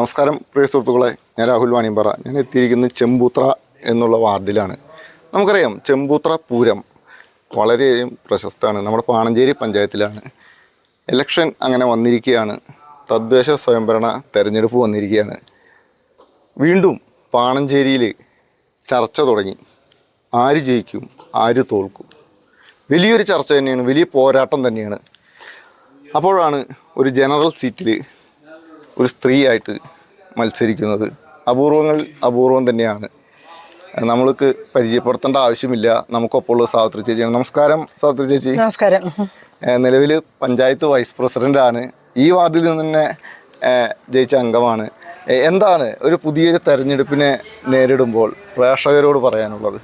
നമസ്കാരം പ്രിയ സുഹൃത്തുക്കളെ. ഞാൻ രാഹുൽ വാണിയമ്പാറ. ഞാൻ എത്തിയിരിക്കുന്നത് ചെമ്പൂത്ര എന്നുള്ള വാർഡിലാണ്. നമുക്കറിയാം ചെമ്പൂത്ര പൂരം വളരെയധികം പ്രശസ്തമാണ്. നമ്മുടെ പാണഞ്ചേരി പഞ്ചായത്തിലാണ്. ഇലക്ഷൻ അങ്ങനെ വന്നിരിക്കുകയാണ്. തദ്ദേശ സ്വയംഭരണ തെരഞ്ഞെടുപ്പ് വന്നിരിക്കുകയാണ്. വീണ്ടും പാണഞ്ചേരിയിൽ ചർച്ച തുടങ്ങി. ആര് ജയിക്കും ആര് തോൽക്കും. വലിയൊരു ചർച്ച തന്നെയാണ് വലിയ പോരാട്ടം തന്നെയാണ്. അപ്പോഴാണ് ഒരു ജനറൽ സീറ്റിൽ ഒരു സ്ത്രീയായിട്ട് മത്സരിക്കുന്നത് അപൂർവങ്ങൾ അപൂർവം തന്നെയാണ്. നമ്മൾക്ക് പരിചയപ്പെടുത്തേണ്ട ആവശ്യമില്ല. നമുക്കൊപ്പമുള്ള സാവിത്രി ചേച്ചിയാണ്. നമസ്കാരം സാവിത്രി ചേച്ചി. നമസ്കാരം. നിലവിൽ പഞ്ചായത്ത് വൈസ് പ്രസിഡന്റാണ് ഈ വാർഡിൽ നിന്ന് തന്നെ ജയിച്ച അംഗമാണ്. എന്താണ് ഒരു പുതിയൊരു തെരഞ്ഞെടുപ്പിനെ നേരിടുമ്പോൾ പ്രേക്ഷകരോട് പറയാനുള്ളത്?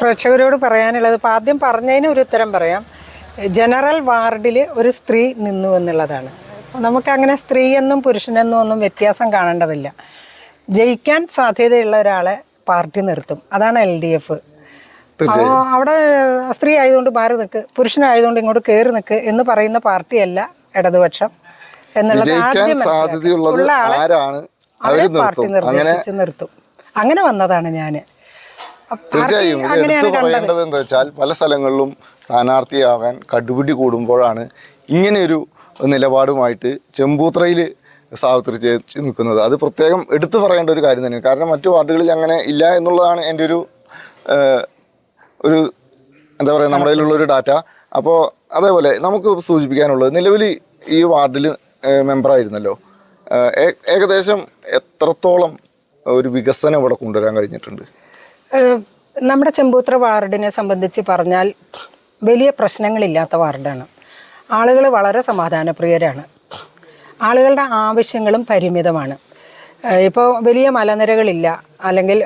പ്രേക്ഷകരോട് പറയാനുള്ളത് ഇപ്പം ആദ്യം പറഞ്ഞതിന് ഒരു ഉത്തരം പറയാം. ജനറൽ വാർഡിൽ ഒരു സ്ത്രീ നിന്നു എന്നുള്ളതാണ്. നമുക്കങ്ങനെ സ്ത്രീ എന്നും പുരുഷനെന്നും ഒന്നും വ്യത്യാസം കാണേണ്ടതില്ല. ജയിക്കാൻ സാധ്യതയുള്ള ഒരാളെ പാർട്ടി നിർത്തും. അതാണ് എൽ ഡി എഫ്. അവിടെ സ്ത്രീ ആയതുകൊണ്ട് മാറി നിൽക്ക് പുരുഷനായതുകൊണ്ട് ഇങ്ങോട്ട് കയറി നിൽക്ക് എന്ന് പറയുന്ന പാർട്ടിയല്ല ഇടതുപക്ഷം എന്നുള്ളത് വിജയിക്കാൻ ആദ്യം മനസ്സിലാക്കുക. സാധ്യതയുള്ളത് ഉള്ള ആളെ അവരെ പാർട്ടി നിർത്തും. അങ്ങനെ നിർദ്ദേശിച്ച് നിർത്തും. അങ്ങനെ വന്നതാണ് ഞാൻ തീർച്ചയായും. എടുത്തു പറയേണ്ടത് എന്താ വെച്ചാൽ പല സ്ഥലങ്ങളിലും സ്ഥാനാർത്ഥിയാകാൻ കടുപിടി കൂടുമ്പോഴാണ് ഇങ്ങനെയൊരു നിലപാടുമായിട്ട് ചെമ്പൂത്രയിൽ സാവിത്രി ചേച്ചി നിൽക്കുന്നത്. അത് പ്രത്യേകം എടുത്തു പറയേണ്ട ഒരു കാര്യം തന്നെയാണ്. കാരണം മറ്റു വാർഡുകളിൽ അങ്ങനെ ഇല്ല എന്നുള്ളതാണ് എന്റെ ഒരു ഒരു എന്താ പറയുക നമ്മുടെ കയ്യിലുള്ളൊരു ഡാറ്റ. അപ്പോൾ അതേപോലെ നമുക്ക് സൂചിപ്പിക്കാനുള്ളത് നിലവിൽ ഈ വാർഡിൽ മെമ്പറായിരുന്നല്ലോ ഏകദേശം എത്രത്തോളം ഒരു വികസനം ഇവിടെ കൊണ്ടുവരാൻ കഴിഞ്ഞിട്ടുണ്ട്? നമ്മുടെ ചെമ്പൂത്ര വാർഡിനെ സംബന്ധിച്ച് പറഞ്ഞാൽ വലിയ പ്രശ്നങ്ങളില്ലാത്ത വാർഡാണ്. ആളുകൾ വളരെ സമാധാനപ്രിയരാണ്. ആളുകളുടെ ആവശ്യങ്ങളും പരിമിതമാണ്. ഇപ്പോൾ വലിയ മലനിരകളില്ല അല്ലെങ്കിൽ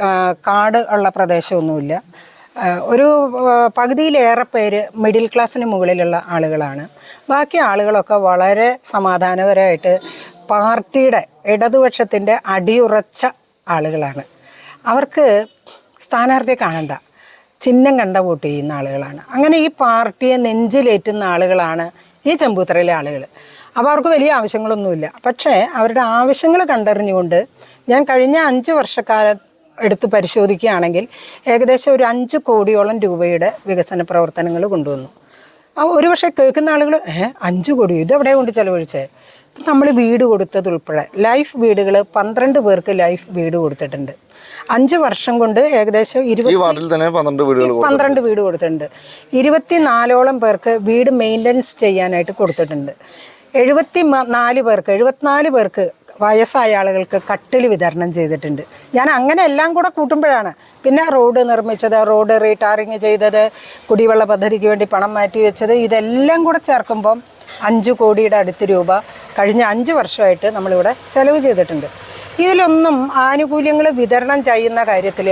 കാട് ഉള്ള പ്രദേശമൊന്നുമില്ല. ഒരു പകുതിയിലേറെ പേര് മിഡിൽ ക്ലാസ്സിന് മുകളിലുള്ള ആളുകളാണ്. ബാക്കി ആളുകളൊക്കെ വളരെ സമാധാനപരമായിട്ട് പാർട്ടിയുടെ ഇടതുപക്ഷത്തിന്റെ അടിയുറച്ച ആളുകളാണ്. അവർക്ക് സ്ഥാനാർത്ഥിയെ കാണണ്ട ചിഹ്നം കണ്ട വോട്ട് ചെയ്യുന്ന ആളുകളാണ്. അങ്ങനെ ഈ പാർട്ടിയെ നെഞ്ചിലേറ്റുന്ന ആളുകളാണ് ഈ ചെമ്പൂത്തറയിലെ ആളുകൾ അപ്പോൾ അവർക്ക് വലിയ ആവശ്യങ്ങളൊന്നുമില്ല. പക്ഷേ അവരുടെ ആവശ്യങ്ങൾ കണ്ടറിഞ്ഞുകൊണ്ട് ഞാൻ കഴിഞ്ഞ അഞ്ച് വർഷക്കാല എടുത്ത് പരിശോധിക്കുകയാണെങ്കിൽ ഏകദേശം ഒരു അഞ്ച് കോടിയോളം രൂപയുടെ വികസന പ്രവർത്തനങ്ങൾ കൊണ്ടുവന്നു. ആ ഒരു പക്ഷേ കേൾക്കുന്ന ആളുകൾ ഏഹ് അഞ്ച് കോടി ഇതെവിടെ കൊണ്ട് ചെലവഴിച്ചേ? നമ്മൾ വീട് കൊടുത്തത് ഉൾപ്പെടെ ലൈഫ് വീടുകൾ പന്ത്രണ്ട് പേർക്ക് ലൈഫ് വീട് കൊടുത്തിട്ടുണ്ട്. അഞ്ച് വർഷം കൊണ്ട് ഏകദേശം ഈ ഇരുപത്തി വാർഡിൽ തന്നെ പന്ത്രണ്ട് വീട് കൊടുത്തിട്ടുണ്ട്. ഇരുപത്തിനാലോളം പേർക്ക് വീട് മെയിന്റനൻസ് ചെയ്യാനായിട്ട് കൊടുത്തിട്ടുണ്ട്. എഴുപത്തി നാല് പേർക്ക് എഴുപത്തിനാല് പേർക്ക് വയസ്സായ ആളുകൾക്ക് കട്ടിൽ വിതരണം ചെയ്തിട്ടുണ്ട്. ഞാൻ അങ്ങനെ എല്ലാം കൂടെ കൂട്ടുമ്പോഴാണ്. പിന്നെ റോഡ് നിർമ്മിച്ചത് റോഡ് റീടാറിങ് ചെയ്തത് കുടിവെള്ള പദ്ധതിക്ക് വേണ്ടി പണം മാറ്റി വെച്ചത് ഇതെല്ലാം കൂടെ ചേർക്കുമ്പം അഞ്ച് കോടിയുടെ അടുത്ത് രൂപ കഴിഞ്ഞ അഞ്ച് വർഷമായിട്ട് നമ്മളിവിടെ ചെലവ് ചെയ്തിട്ടുണ്ട്. ഇതിലൊന്നും ആനുകൂല്യങ്ങൾ വിതരണം ചെയ്യുന്ന കാര്യത്തിൽ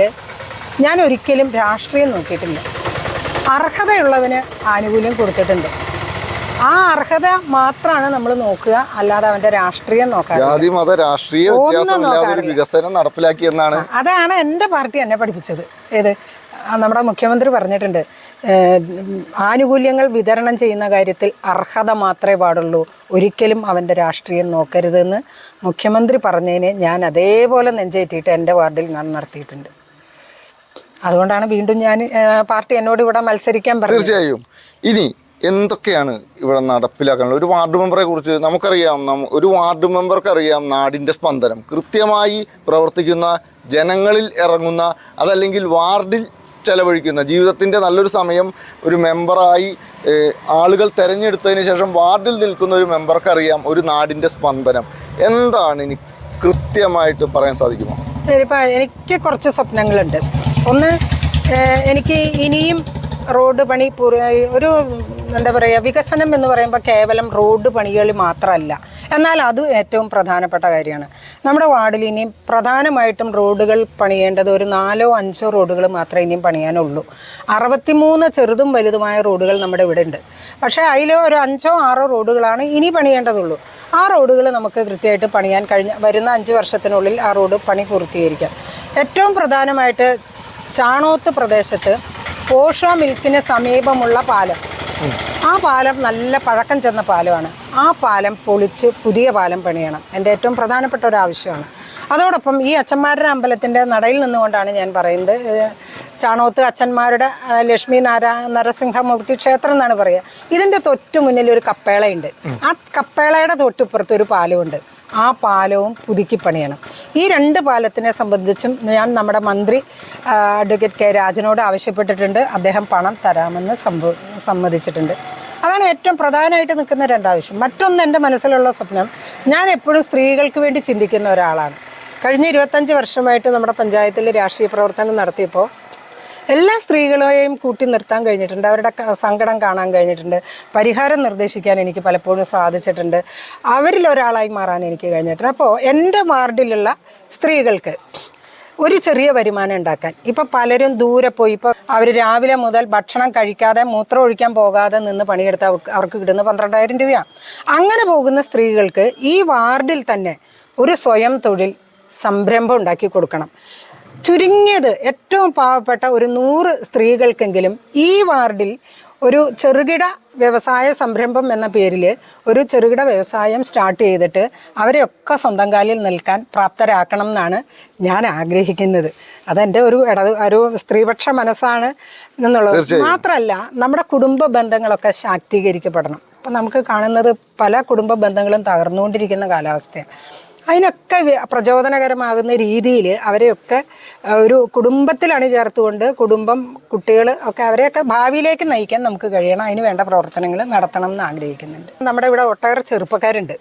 ഞാൻ ഒരിക്കലും രാഷ്ട്രീയം നോക്കിയിട്ടില്ല. അർഹതയുള്ളവന് ആനുകൂല്യം കൊടുത്തിട്ടുണ്ട്. ആ അർഹത മാത്രമാണ് നമ്മൾ നോക്കുക അല്ലാതെ അവന്റെ രാഷ്ട്രീയം ഒരു വികസനം നടപ്പിലാക്കി എന്നാണ് അതാണ് എന്റെ പാർട്ടി എന്നെ പഠിപ്പിച്ചത്. ഏത്? നമ്മുടെ മുഖ്യമന്ത്രി പറഞ്ഞിട്ടുണ്ട് ആനുകൂല്യങ്ങൾ വിതരണം ചെയ്യുന്ന കാര്യത്തിൽ അർഹത മാത്രമേ പാടുള്ളൂ. ഒരിക്കലും അവന്റെ രാഷ്ട്രീയം നോക്കരുതെന്ന് മുഖ്യമന്ത്രി പറഞ്ഞതിന് ഞാൻ അതേപോലെ നെഞ്ചേറ്റിയിട്ട് എന്റെ വാർഡിൽ ഞാൻ നടത്തിയിട്ടുണ്ട്. അതുകൊണ്ടാണ് വീണ്ടും ഞാൻ പാർട്ടി എന്നോട് ഇവിടെ മത്സരിക്കാൻ പറഞ്ഞത്. തീർച്ചയായും. ഇനി എന്തൊക്കെയാണ് ഇവിടെ നടപ്പിലാക്കാനുള്ളത്? ഒരു വാർഡ് മെമ്പറെ കുറിച്ച് നമുക്കറിയാം. ഒരു വാർഡ് മെമ്പർക്ക് അറിയാം നാടിന്റെ സ്പന്ദനം. കൃത്യമായി പ്രവർത്തിക്കുന്ന ജനങ്ങളിൽ ഇറങ്ങുന്ന അതല്ലെങ്കിൽ വാർഡിൽ ചെലവഴിക്കുന്ന ജീവിതത്തിന്റെ നല്ലൊരു സമയം ഒരു മെമ്പറായി ആളുകൾ തിരഞ്ഞെടുത്തതിന് ശേഷം വാർഡിൽ നിൽക്കുന്ന ഒരു മെമ്പർക്ക് അറിയാം ഒരു നാടിന്റെ സ്പന്ദനം. എന്താണ് ഇനി കൃത്യമായിട്ട് പറയാൻ സാധിക്കുമോ? ഇപ്പം എനിക്ക് കുറച്ച് സ്വപ്നങ്ങളുണ്ട്. ഒന്ന് എനിക്ക് ഇനിയും റോഡ് പണി ഒരു എന്താ പറയുക വികസനം എന്ന് പറയുമ്പോൾ കേവലം റോഡ് പണികൾ മാത്രമല്ല. എന്നാൽ അത് ഏറ്റവും പ്രധാനപ്പെട്ട കാര്യമാണ്. നമ്മുടെ വാർഡിൽ ഇനിയും പ്രധാനമായിട്ടും റോഡുകൾ പണിയേണ്ടത് ഒരു നാലോ അഞ്ചോ റോഡുകൾ മാത്രമേ ഇനിയും പണിയാനുള്ളൂ. അറുപത്തിമൂന്ന് ചെറുതും വലുതുമായ റോഡുകൾ നമ്മുടെ ഇവിടെ ഉണ്ട്. പക്ഷേ അതിലോ ഒരു അഞ്ചോ ആറോ റോഡുകളാണ് ഇനി പണിയേണ്ടതുള്ളൂ. ആ റോഡുകൾ നമുക്ക് കൃത്യമായിട്ട് പണിയാൻ കഴിഞ്ഞ വരുന്ന അഞ്ച് വർഷത്തിനുള്ളിൽ ആ റോഡ് പണി പൂർത്തീകരിക്കാം. ഏറ്റവും പ്രധാനമായിട്ട് ചാണോത്ത് പ്രദേശത്ത് പോഷ മിൽക്കിന് സമീപമുള്ള പാലം. ആ പാലം നല്ല പഴക്കം ചെന്ന പാലമാണ്. ആ പാലം പൊളിച്ച് പുതിയ പാലം പണിയണം. എന്റെ ഏറ്റവും പ്രധാനപ്പെട്ട ഒരു ആവശ്യമാണ്. അതോടൊപ്പം ഈ അച്ഛന്മാരുടെ അമ്പലത്തിന്റെ നടയിൽ നിന്നുകൊണ്ടാണ് ഞാൻ പറയുന്നത്. ചാണോത്ത് അച്ഛന്മാരുടെ ലക്ഷ്മി നാരാ നരസിംഹമൂർത്തി ക്ഷേത്രം എന്നാണ് പറയുക. ഇതിന്റെ തൊറ്റു മുന്നിൽ ഒരു കപ്പേളയുണ്ട്. ആ കപ്പേളയുടെ തൊട്ടിപ്പുറത്ത് ഒരു പാലമുണ്ട്. ആ പാലവും പുതുക്കി പണിയണം. ഈ രണ്ട് പാലത്തിനെ സംബന്ധിച്ചും ഞാൻ നമ്മുടെ മന്ത്രി അഡ്വക്കേറ്റ് കെ രാജനോട് ആവശ്യപ്പെട്ടിട്ടുണ്ട്. അദ്ദേഹം പണം തരാമെന്ന് സമ്മതിച്ചിട്ടുണ്ട്. അതാണ് ഏറ്റവും പ്രധാനമായിട്ട് നിൽക്കുന്ന രണ്ടാവശ്യം മറ്റൊന്ന് എന്റെ മനസ്സിലുള്ള സ്വപ്നം ഞാൻ എപ്പോഴും സ്ത്രീകൾക്ക് വേണ്ടി ചിന്തിക്കുന്ന ഒരാളാണ്. കഴിഞ്ഞ ഇരുപത്തഞ്ച് വർഷമായിട്ട് നമ്മുടെ പഞ്ചായത്തിൽ രാഷ്ട്രീയ പ്രവർത്തനം നടത്തിയപ്പോൾ എല്ലാ സ്ത്രീകളെയും കൂട്ടി നിർത്താൻ കഴിഞ്ഞിട്ടുണ്ട്. അവരുടെ സങ്കടം കാണാൻ കഴിഞ്ഞിട്ടുണ്ട്. പരിഹാരം നിർദ്ദേശിക്കാൻ എനിക്ക് പലപ്പോഴും സാധിച്ചിട്ടുണ്ട്. അവരിൽ ഒരാളായി മാറാൻ എനിക്ക് കഴിഞ്ഞിട്ടുണ്ട്. അപ്പോൾ എന്റെ വാർഡിലുള്ള സ്ത്രീകൾക്ക് ഒരു ചെറിയ വരുമാനം ഉണ്ടാക്കാൻ ഇപ്പം പലരും ദൂരെ പോയി ഇപ്പോൾ അവർ രാവിലെ മുതൽ ഭക്ഷണം കഴിക്കാതെ മൂത്രം ഒഴിക്കാൻ പോകാതെ നിന്ന് പണിയെടുത്ത് അവർക്ക് കിട്ടുന്ന പന്ത്രണ്ടായിരം രൂപയാണ് അങ്ങനെ പോകുന്ന സ്ത്രീകൾക്ക് ഈ വാർഡിൽ തന്നെ ഒരു സ്വയം തൊഴിൽ സംരംഭം ഉണ്ടാക്കി കൊടുക്കണം. ചുരുങ്ങിയത് ഏറ്റവും പാവപ്പെട്ട ഒരു നൂറ് സ്ത്രീകൾക്കെങ്കിലും ഈ വാർഡിൽ ഒരു ചെറുകിട വ്യവസായ സംരംഭം എന്ന പേരിൽ ഒരു ചെറുകിട വ്യവസായം സ്റ്റാർട്ട് ചെയ്തിട്ട് അവരെയൊക്കെ സ്വന്തം കാലിൽ നിൽക്കാൻ പ്രാപ്തരാക്കണം എന്നാണ് ഞാൻ ആഗ്രഹിക്കുന്നത്. അതെന്റെ ഒരു ഇട ഒരു സ്ത്രീപക്ഷ മനസ്സാണ് എന്നുള്ളത്. മാത്രമല്ല നമ്മുടെ കുടുംബ ബന്ധങ്ങളൊക്കെ ശാക്തീകരിക്കപ്പെടണം. അപ്പം നമുക്ക് കാണുന്നത് പല കുടുംബ ബന്ധങ്ങളും തകർന്നുകൊണ്ടിരിക്കുന്ന കാലാവസ്ഥയാണ്. അതിനൊക്കെ പ്രചോദനകരമാകുന്ന രീതിയിൽ അവരെയൊക്കെ ഒരു കുടുംബത്തിലാണ് ചേർത്തുകൊണ്ട് കുടുംബം കുട്ടികൾ ഒക്കെ അവരെയൊക്കെ ഭാവിയിലേക്ക് നയിക്കാൻ നമുക്ക് കഴിയണം. അതിന് വേണ്ട പ്രവർത്തനങ്ങൾ നടത്തണം എന്ന് ആഗ്രഹിക്കുന്നുണ്ട്. നമ്മുടെ ഇവിടെ ഒട്ടേറെ ചെറുപ്പക്കാരുണ്ട്.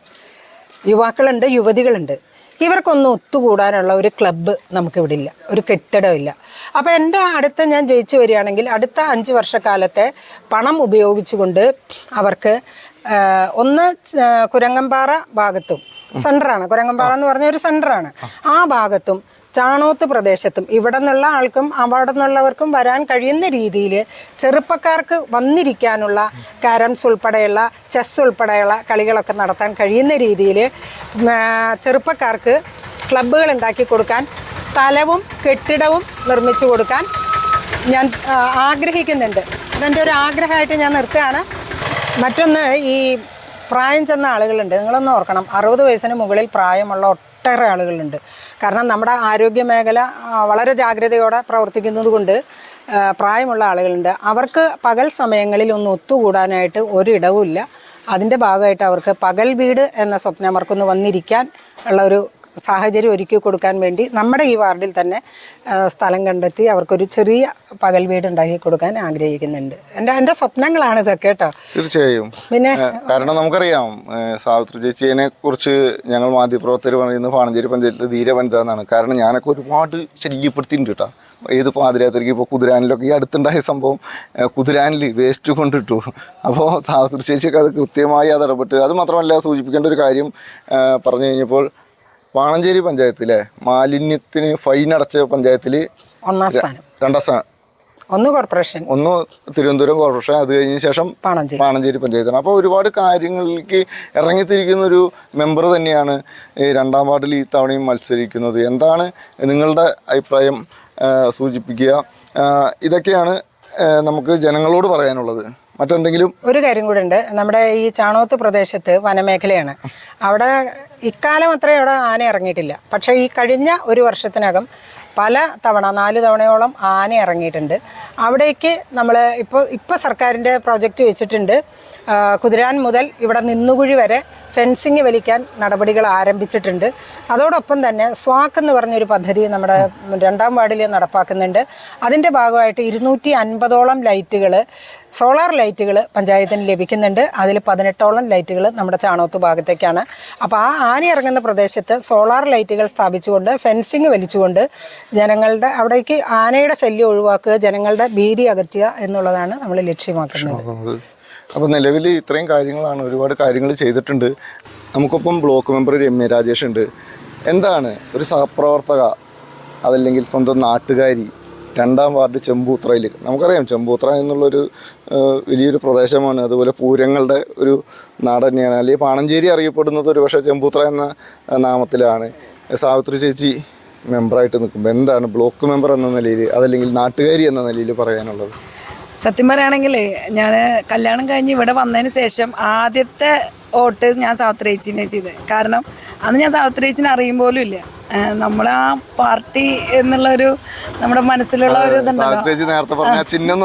യുവാക്കളുണ്ട് യുവതികളുണ്ട്. ഇവർക്കൊന്നും ഒത്തുകൂടാനുള്ള ഒരു ക്ലബ്ബ് നമുക്കിവിടെ ഇല്ല ഒരു കെട്ടിടമില്ല. അപ്പോൾ എന്റെ അടുത്ത ഞാൻ ജയിച്ചു വരികയാണെങ്കിൽ അടുത്ത അഞ്ച് വർഷക്കാലത്തെ പണം ഉപയോഗിച്ചുകൊണ്ട് അവർക്ക് ഒന്ന് കുരങ്ങമ്പാറ ഭാഗത്തും സെന്ററാണ് കുരങ്ങമ്പാറ എന്ന് പറഞ്ഞ ഒരു സെന്ററാണ്. ആ ഭാഗത്തും ചാണോത്ത് പ്രദേശത്തും ഇവിടെ നിന്നുള്ള ആൾക്കും അവിടെ നിന്നുള്ളവർക്കും വരാൻ കഴിയുന്ന രീതിയിൽ ചെറുപ്പക്കാർക്ക് വന്നിരിക്കാനുള്ള കാരംസ് ഉൾപ്പെടെയുള്ള ചെസ് ഉൾപ്പെടെയുള്ള കളികളൊക്കെ നടത്താൻ കഴിയുന്ന രീതിയിൽ ചെറുപ്പക്കാർക്ക് ക്ലബ്ബുകൾ ഉണ്ടാക്കി കൊടുക്കാൻ സ്ഥലവും കെട്ടിടവും നിർമ്മിച്ചു കൊടുക്കാൻ ഞാൻ ആഗ്രഹിക്കുന്നുണ്ട്. അതെന്റെ ഒരു ആഗ്രഹമായിട്ട് ഞാൻ നിർത്തുകയാണ്. മറ്റൊന്ന് ഈ പ്രായം ചെന്ന ആളുകളുണ്ട്. നിങ്ങളൊന്ന് ഓർക്കണം. അറുപത് വയസ്സിന് മുകളിൽ പ്രായമുള്ള ഒട്ടേറെ ആളുകളുണ്ട്. കാരണം നമ്മുടെ ആരോഗ്യ മേഖല വളരെ ജാഗ്രതയോടെ പ്രവർത്തിക്കുന്നത് കൊണ്ട് പ്രായമുള്ള ആളുകളുണ്ട്. അവർക്ക് പകൽ സമയങ്ങളിൽ ഒന്ന് ഒത്തുകൂടാനായിട്ട് ഒരിടവുമില്ല. അതിന്റെ ഭാഗമായിട്ട് അവർക്ക് പകൽ വീട് എന്ന സ്വപ്നം അവർക്കൊന്ന് വന്നിരിക്കാൻ ഉള്ള ഒരു സാഹചര്യം ഒരുക്കി കൊടുക്കാൻ വേണ്ടി നമ്മുടെ ഈ വാർഡിൽ തന്നെ സ്ഥലം കണ്ടെത്തി അവർക്കൊരു ചെറിയ പകൽ വീട് ഉണ്ടാക്കി കൊടുക്കാൻ ആഗ്രഹിക്കുന്നുണ്ട്. എന്റെ എന്റെ സ്വപ്നങ്ങളാണ് ഇതൊക്കെ കേട്ടോ. തീർച്ചയായും. പിന്നെ കാരണം നമുക്കറിയാം സാവിത്രി ചേച്ചിയെ കുറിച്ച് ഞങ്ങൾ മാധ്യമപ്രവർത്തകർ പറയുന്നത് പാണഞ്ചേരി പഞ്ചായത്തിൽ ധീര വനിത എന്നാണ് കാരണം ഞാനൊക്കെ ഒരുപാട് ശല്യപ്പെടുത്തിയിട്ടുണ്ട് കേട്ടോ. ഏത് പാതിരാത്രിക്ക് ഇപ്പോൾ കുതിരാനിലൊക്കെ ഈ അടുത്തുണ്ടായ സംഭവം കുതിരാനിൽ വേസ്റ്റ് കൊണ്ടിട്ടു. അപ്പോൾ സാവിത്രി ചേച്ചിയൊക്കെ അത് കൃത്യമായി അത് ഇടപെട്ട് അത് മാത്രമല്ല സൂചിപ്പിക്കേണ്ട ഒരു കാര്യം പറഞ്ഞു കഴിഞ്ഞപ്പോൾ പാണഞ്ചേരി പഞ്ചായത്തിലെ മാലിന്യത്തിന് ഫൈൻ അടച്ച പഞ്ചായത്തിൽ ഒന്നാം സ്ഥാനം. രണ്ടാം സ്ഥാനം. ഒന്ന് കോർപ്പറേഷൻ. ഒന്ന് തിരുവനന്തപുരം കോർപ്പറേഷൻ അത് കഴിഞ്ഞ ശേഷം പാണഞ്ചേരി പാണഞ്ചേരി പഞ്ചായത്താണ്. അപ്പോൾ ഒരുപാട് കാര്യങ്ങളിലേക്ക് ഇറങ്ങിത്തിരിക്കുന്ന ഒരു മെമ്പർ തന്നെയാണ് ഈ രണ്ടാം വാർഡിൽ ഈ തവണയും മത്സരിക്കുന്നത്. എന്താണ് നിങ്ങളുടെ അഭിപ്രായം സൂചിപ്പിക്കുക? ഇതൊക്കെയാണ് നമുക്ക് ജനങ്ങളോട് പറയാനുള്ളത്. മറ്റെന്തെങ്കിലും? ഒരു കാര്യം കൂടെ ഉണ്ട്. നമ്മുടെ ഈ ചാണോത്ത് പ്രദേശത്ത് വനമേഖലയാണ്. അവിടെ ഇക്കാലം അത്രയും അവിടെ ആന ഇറങ്ങിയിട്ടില്ല. പക്ഷേ ഈ കഴിഞ്ഞ ഒരു വർഷത്തിനകം പല തവണ നാല് തവണയോളം ആന ഇറങ്ങിയിട്ടുണ്ട്. അവിടേക്ക് നമ്മൾ ഇപ്പോൾ ഇപ്പോൾ സർക്കാരിന്റെ പ്രോജക്റ്റ് വെച്ചിട്ടുണ്ട്. കുതിരാൻ മുതൽ ഇവിടെ നിന്നുകുഴി വരെ ഫെൻസിങ് വലിക്കാൻ നടപടികൾ ആരംഭിച്ചിട്ടുണ്ട്. അതോടൊപ്പം തന്നെ സ്വാക്ക് എന്ന് പറഞ്ഞൊരു പദ്ധതി നമ്മുടെ രണ്ടാം വാർഡിൽ നടപ്പാക്കുന്നുണ്ട്. അതിന്റെ ഭാഗമായിട്ട് ഇരുന്നൂറ്റി അൻപതോളം ലൈറ്റുകൾ സോളാർ ലൈറ്റുകൾ പഞ്ചായത്തിന് ലഭിക്കുന്നുണ്ട്. അതിൽ പതിനെട്ടോളം ലൈറ്റുകൾ നമ്മുടെ ചാണോത്ത് ഭാഗത്തേക്കാണ്. അപ്പോൾ ആ ആന ഇറങ്ങുന്ന പ്രദേശത്ത് സോളാർ ലൈറ്റുകൾ സ്ഥാപിച്ചുകൊണ്ട് ഫെൻസിങ് വലിച്ചുകൊണ്ട് ജനങ്ങളുടെ അവിടേക്ക് ആനയുടെ ശല്യം ഒഴിവാക്കുക ജനങ്ങളുടെ ഭീതി അകറ്റുക എന്നുള്ളതാണ് നമ്മൾ ലക്ഷ്യമാക്കുന്നത്. അപ്പോൾ നിലവിൽ ഇത്രയും കാര്യങ്ങളാണ് ഒരുപാട് കാര്യങ്ങൾ ചെയ്തിട്ടുണ്ട്. നമുക്കൊപ്പം ബ്ലോക്ക് മെമ്പർ രമ്യ രാജേഷ് ഉണ്ട്. എന്താണ് ഒരു സഹപ്രവർത്തക അതല്ലെങ്കിൽ സ്വന്തം നാട്ടുകാരി രണ്ടാം വാർഡ് ചെമ്പൂത്രയിൽ നമുക്കറിയാം ചെമ്പൂത്ര എന്നുള്ളൊരു വലിയൊരു പ്രദേശമാണ്. അതുപോലെ പൂരങ്ങളുടെ ഒരു നാട് തന്നെയാണ് അല്ലെങ്കിൽ പാണഞ്ചേരി അറിയപ്പെടുന്നത് ഒരു പക്ഷേ ചെമ്പൂത്ര എന്ന നാമത്തിലാണ്. സാവിത്രി ചേച്ചി മെമ്പറായിട്ട് നിൽക്കുമ്പോൾ എന്താണ് ബ്ലോക്ക് മെമ്പർ എന്ന നിലയിൽ അതല്ലെങ്കിൽ നാട്ടുകാരി എന്ന നിലയിൽ പറയാനുള്ളത്? സത്യം പറയുകയാണെങ്കിലേ ഞാൻ കല്യാണം കഴിഞ്ഞ് ഇവിടെ വന്നതിന് ശേഷം ആദ്യത്തെ വോട്ട് ഞാൻ സാവിത്രേച്ചിനെ ചെയ്ത് കാരണം അന്ന് ഞാൻ സാവിത്രേച്ചിനെ അറിയും പോലും ഇല്ല. നമ്മൾ ആ പാർട്ടി എന്നുള്ളൊരു നമ്മുടെ മനസ്സിലുള്ള ഒരു ഇതുണ്ടല്ലോ.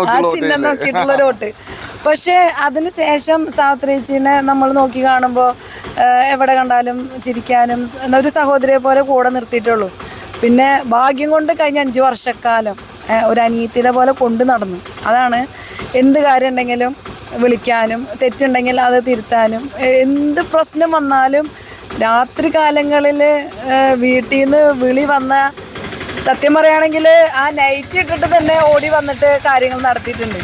ആ ചിഹ്നം നോക്കിയിട്ടുള്ള ഒരു വോട്ട് പക്ഷേ അതിന് ശേഷം സാവിത്രിച്ചിനെ നമ്മൾ നോക്കി കാണുമ്പോൾ എവിടെ കണ്ടാലും ചിരിക്കാനും ഒരു സഹോദരിയെ പോലെ കൂടെ നിർത്തിയിട്ടുള്ളൂ. പിന്നെ ഭാഗ്യം കൊണ്ട് കഴിഞ്ഞ അഞ്ച് വർഷക്കാലം ഒരു അനിയത്തിനെ പോലെ കൊണ്ടു നടന്നു. അതാണ് എന്ത് കാര്യം ഉണ്ടെങ്കിലും വിളിക്കാനും തെറ്റുണ്ടെങ്കിൽ അത് തിരുത്താനും എന്ത് പ്രശ്നം വന്നാലും രാത്രി കാലങ്ങളിൽ വീട്ടിൽ നിന്ന് വിളി വന്ന സത്യം പറയുകയാണെങ്കിൽ ആ നൈറ്റ് ഇട്ടിട്ട് തന്നെ ഓടി വന്നിട്ട് കാര്യങ്ങൾ നടത്തിയിട്ടുണ്ട്.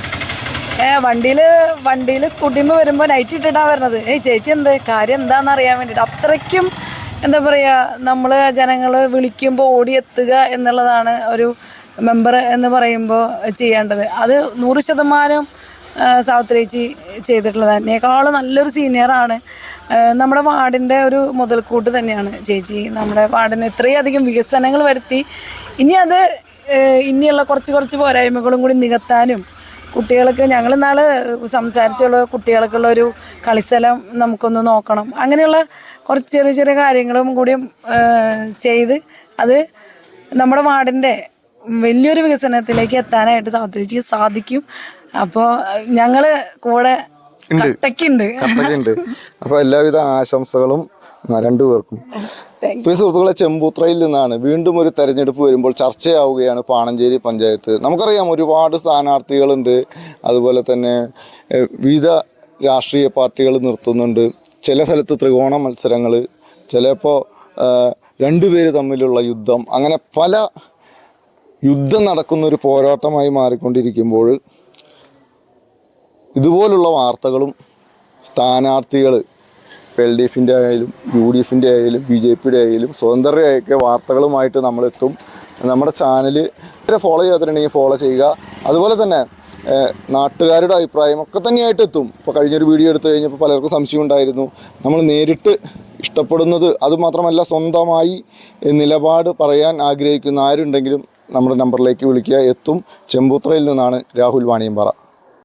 ഏ വണ്ടിയിൽ വണ്ടിയിൽ സ്കൂട്ടിമ്മ വരുമ്പോൾ നൈറ്റ് ഇട്ടിട്ടാണ് വരുന്നത് ഏയ് ചേച്ചി എന്ത്? കാര്യം എന്താണെന്ന് അറിയാൻ വേണ്ടിയിട്ട് അത്രയ്ക്കും എന്താ പറയുക നമ്മൾ ജനങ്ങൾ വിളിക്കുമ്പോൾ ഓടിയെത്തുക എന്നുള്ളതാണ് ഒരു മെമ്പർ എന്ന് പറയുമ്പോൾ ചെയ്യേണ്ടത്. അത് നൂറ് ശതമാനം സാവിത്രേച്ചി ചെയ്തിട്ടുള്ളത് എന്നേക്കാളും നല്ലൊരു സീനിയറാണ് നമ്മുടെ വാർഡിന്റെ ഒരു മുതൽക്കൂട്ട് തന്നെയാണ് ചേച്ചി. നമ്മുടെ വാർഡിന് ഇത്രയും അധികം വികസനങ്ങൾ വരുത്തി. ഇനി അത് ഇനിയുള്ള കുറച്ച് കുറച്ച് പോരായ്മകളും കൂടി നികത്താനും കുട്ടികൾക്ക് ഞങ്ങൾ നാളെ സംസാരിച്ചുള്ള കുട്ടികൾക്കുള്ള ഒരു കളിസ്ഥലം നമുക്കൊന്ന് നോക്കണം. അങ്ങനെയുള്ള കുറച്ച് ചെറിയ ചെറിയ കാര്യങ്ങളും കൂടി ചെയ്ത് അത് നമ്മുടെ വാർഡിന്റെ വലിയൊരു വികസനത്തിലേക്ക് എത്താനായിട്ട് സാധിച്ചു സാധിക്കും. അപ്പോൾ ഞങ്ങൾ കൂടെ കർത്തകയുണ്ട് അപ്പോൾ എല്ലാവിധ ആശംസകളും രണ്ടുപേർക്കും പ്രിയ സുഹൃത്തുക്കളെ ചെമ്പൂത്രയിൽ നിന്നാണ് വീണ്ടും ഒരു തെരഞ്ഞെടുപ്പ് വരുമ്പോൾ ചർച്ചയാവുകയാണ് പാണഞ്ചേരി പഞ്ചായത്ത്. നമുക്കറിയാം ഒരുപാട് സ്ഥാനാർത്ഥികളുണ്ട്. അതുപോലെ തന്നെ വിവിധ രാഷ്ട്രീയ പാർട്ടികൾ നിർത്തുന്നുണ്ട്. ചില സ്ഥലത്ത് ത്രികോണ മത്സരങ്ങൾ ചിലപ്പോൾ രണ്ടുപേര് തമ്മിലുള്ള യുദ്ധം. അങ്ങനെ പല യുദ്ധം നടക്കുന്ന ഒരു പോരാട്ടമായി മാറിക്കൊണ്ടിരിക്കുമ്പോൾ ഇതുപോലുള്ള വാർത്തകളും സ്ഥാനാർത്ഥികൾ എൽ ഡി എഫിന്റെ ആയാലും യു ഡി എഫിന്റെ ആയാലും ബി ജെ പിയുടെ ആയാലും സ്വതന്ത്രരെയൊക്കെ വാർത്തകളുമായിട്ട് നമ്മളെത്തും. നമ്മുടെ ചാനൽ ഫോളോ ചെയ്യാത്തിട്ടുണ്ടെങ്കിൽ ഫോളോ ചെയ്യുക. അതുപോലെ തന്നെ നാട്ടുകാരുടെ അഭിപ്രായം ഒക്കെ തന്നെയായിട്ട് എത്തും. ഇപ്പോൾ കഴിഞ്ഞൊരു വീഡിയോ എടുത്തു കഴിഞ്ഞപ്പോൾ പലർക്കും സംശയം ഉണ്ടായിരുന്നു. നമ്മൾ നേരിട്ട് ഇഷ്ടപ്പെടുന്നത് അതുമാത്രമല്ല സ്വന്തമായി നിലപാട് പറയാൻ ആഗ്രഹിക്കുന്ന ആരുണ്ടെങ്കിലും നമ്മുടെ നമ്പറിലേക്ക് വിളിക്കുക. എത്തും. ചെമ്പൂത്രയിൽ നിന്നാണ് രാഹുൽ വാണിയമ്പാറ.